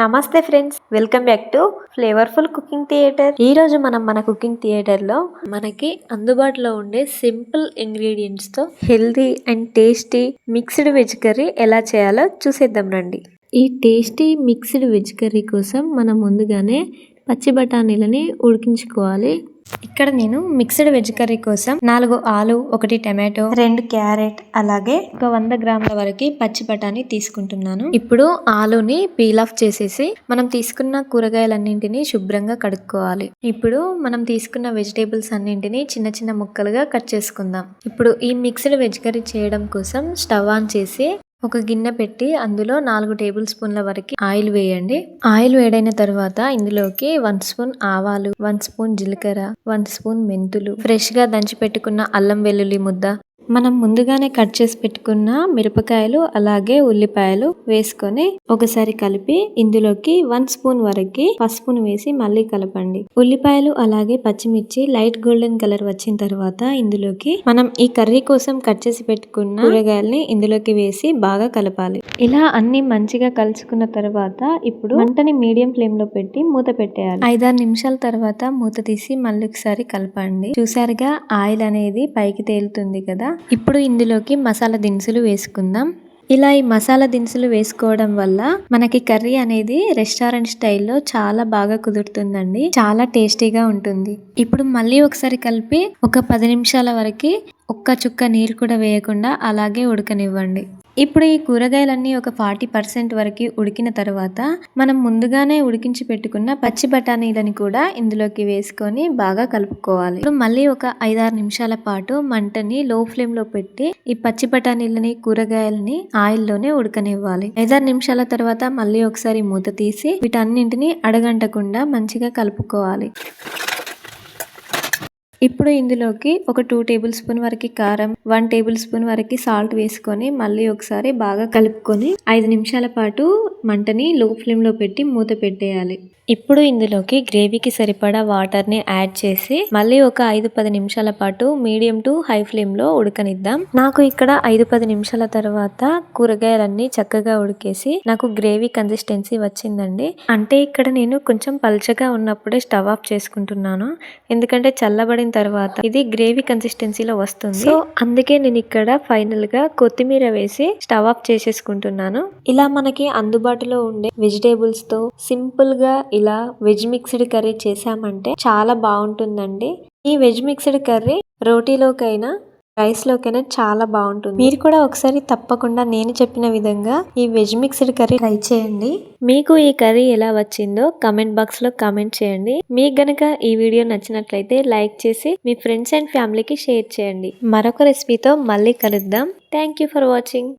నమస్తే friends welcome back to flavourful cooking theatre. ఈ రోజు మనం మన కుకింగ్ థియేటర్లో మనకి అందుబాటులో ఉండే సింపుల్ ఇంగ్రీడియంట్స్తో healthy and tasty mixed veg curry ఎలా చేయాలో చూసేద్దాం రండి. ఈ టేస్టీ మిక్స్డ్ వెజ్ కర్రీ కోసం మనం ముందుగానే పచ్చి బఠానీలని ఉడికించుకోవాలి. ఇక్కడ నేను మిక్స్డ్ వెజ్ కర్రీ కోసం నాలుగు ఆలు ఒకటి టమాటో రెండు క్యారెట్ అలాగే ఒక వంద గ్రాముల వరకు పచ్చి బఠానీ తీసుకుంటున్నాను. ఇప్పుడు ఆలుని పీల్ ఆఫ్ చేసేసి మనం తీసుకున్న కూరగాయలన్నింటినీ శుభ్రంగా కడుక్కోవాలి. ఇప్పుడు మనం తీసుకున్న వెజిటేబుల్స్ అన్నింటినీ చిన్న చిన్న ముక్కలుగా కట్ చేసుకుందాం. ఇప్పుడు ఈ మిక్స్డ్ వెజ్ కర్రీ చేయడం కోసం స్టవ్ ఆన్ చేసి ఒక గిన్నె పెట్టి అందులో నాలుగు టేబుల్ స్పూన్ల వరకు ఆయిల్ వేయండి. ఆయిల్ వేడైన తర్వాత ఇందులోకి వన్ స్పూన్ ఆవాలు వన్ స్పూన్ జీలకర్ర వన్ స్పూన్ మెంతులు. ఫ్రెష్గా దంచి పెట్టుకున్న అల్లం వెల్లుల్లి ముద్ద మనం ముందుగానే కట్ చేసి పెట్టుకున్న మిరపకాయలు అలాగే ఉల్లిపాయలు వేసుకొని ఒకసారి కలిపి ఇందులోకి వన్ స్పూన్ వరకు పసుపును వేసి మళ్ళీ కలపండి. ఉల్లిపాయలు అలాగే పచ్చిమిర్చి లైట్ గోల్డెన్ కలర్ వచ్చిన తర్వాత ఇందులోకి మనం ఈ కర్రీ కోసం కట్ చేసి పెట్టుకున్న కూరగాయల్ని ఇందులోకి వేసి బాగా కలపాలి. ఇలా అన్ని మంచిగా కలుసుకున్న తర్వాత ఇప్పుడు వంటని మీడియం ఫ్లేమ్లో పెట్టి మూత పెట్టేయాలి. ఐదారు నిమిషాల తర్వాత మూత తీసి మళ్ళీ ఒకసారి కలపండి. చూసారుగా ఆయిల్ అనేది పైకి తేలుతుంది కదా? ఇప్పుడు ఇందులోకి మసాలా దినుసులు వేసుకుందాం. ఇలా ఈ మసాలా దినుసులు వేసుకోవడం వల్ల మనకి కర్రీ అనేది రెస్టారెంట్ స్టైల్లో చాలా బాగా కుదురుతుందండి. చాలా టేస్టీగా ఉంటుంది. ఇప్పుడు మళ్ళీ ఒకసారి కలిపి ఒక పది నిమిషాల వరకు ఒక్క చుక్క నీరు కూడా వేయకుండా అలాగే ఉడకనివ్వండి. ఇప్పుడు ఈ కూరగాయలన్నీ ఒక ఫార్టీ పర్సెంట్ వరకు ఉడికిన తర్వాత మనం ముందుగానే ఉడికించి పెట్టుకున్న పచ్చి బఠానీలని కూడా ఇందులోకి వేసుకొని బాగా కలుపుకోవాలి. ఇప్పుడు మళ్ళీ ఒక ఐదారు నిమిషాల పాటు మంటని లో ఫ్లేమ్లో పెట్టి ఈ పచ్చి బఠానీలని కూరగాయలని ఆయిల్లోనే ఉడకనివ్వాలి. ఐదారు నిమిషాల తర్వాత మళ్ళీ ఒకసారి మూత తీసి వీటన్నింటిని అడగంటకుండా మంచిగా కలుపుకోవాలి. ఇప్పుడు ఇందులోకి ఒక టూ టేబుల్ స్పూన్ వరకు కారం వన్ టేబుల్ స్పూన్ వరకు సాల్ట్ వేసుకొని మళ్ళీ ఒకసారి బాగా కలుపుకొని ఐదు నిమిషాల పాటు మంటని లో ఫ్లేమ్లో పెట్టి మూత పెట్టేయాలి. ఇప్పుడు ఇందులోకి గ్రేవీకి సరిపడా వాటర్ని యాడ్ చేసి మళ్ళీ ఒక ఐదు పది నిమిషాల పాటు మీడియం టు హై ఫ్లేమ్లో ఉడకనిద్దాం. నాకు ఇక్కడ ఐదు పది నిమిషాల తర్వాత కూరగాయలన్నీ చక్కగా ఉడికేసి నాకు గ్రేవీ కన్సిస్టెన్సీ వచ్చిందండి. అంటే ఇక్కడ నేను కొంచెం పల్చగా ఉన్నప్పుడే స్టవ్ ఆఫ్ చేసుకుంటున్నాను. ఎందుకంటే చల్లబడిన తర్వాత ఇది గ్రేవీ కన్సిస్టెన్సీలో వస్తుంది. సో అందుకే నేను ఇక్కడ ఫైనల్గా కొత్తిమీర వేసి స్టవ్ ఆఫ్ చేసేసుకుంటున్నాను. ఇలా మనకి అందుబాటులో ఉండే వెజిటేబుల్స్తో సింపుల్గా ఇలా వెజ్ మిక్స్డ్ కర్రీ చేసామంటే చాలా బాగుంటుందండి. ఈ వెజ్ మిక్స్డ్ కర్రీ రోటీలోకైనా రైస్ లోకైనా చాలా బాగుంటుంది. మీరు కూడా ఒకసారి తప్పకుండా నేను చెప్పిన విధంగా ఈ వెజ్ మిక్స్డ్ కర్రీ ట్రై చేయండి. మీకు ఈ కర్రీ ఎలా వచ్చిందో కమెంట్ బాక్స్లో కామెంట్ చేయండి. మీకు గనక ఈ వీడియో నచ్చినట్లయితే లైక్ చేసి మీ ఫ్రెండ్స్ అండ్ ఫ్యామిలీకి షేర్ చేయండి. మరొక రెసిపీతో మళ్ళీ కలుద్దాం. Thank you for watching.